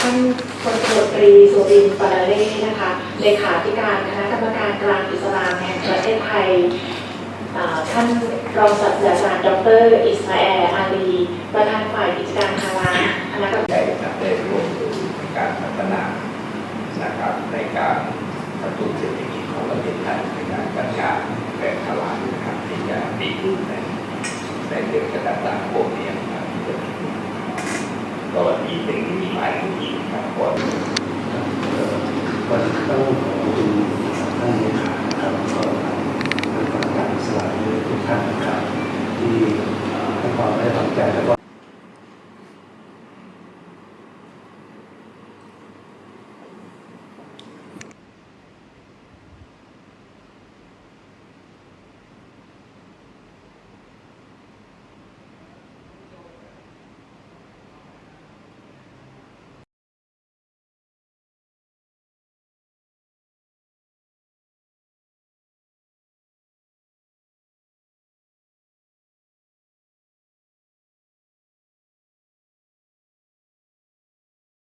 ท่านพลตำรวจตรีสุรินทร์ปาราเล่นะคะเลขาธิการคณะกรรมการกลางอิสลามแห่งประเทศไทยท่านรองศาสตราจารย์ดรอิสมาแอลอาลีประธานฝ่ายกิจการฮาลาลคณะกรรมการได้ร่วมมือในการพัฒนานะครับในการกระตุ้นเศรษฐกิจของประเทศไทยในการจัดการแบบพลาดนะครับที่จะดีขึ้นในในเรื่องกระต่างๆพวกนี้นะครับที่จะดีขึ้น ก็มีหนึ่งมีหมายถึงอีกครับก่อนก่อนต้องขอบคุณท่านเลขานะครับก็ทางทางกรรมการสลายทุกท่านนะครับที่ให้ความไว้วางใจแล้วก็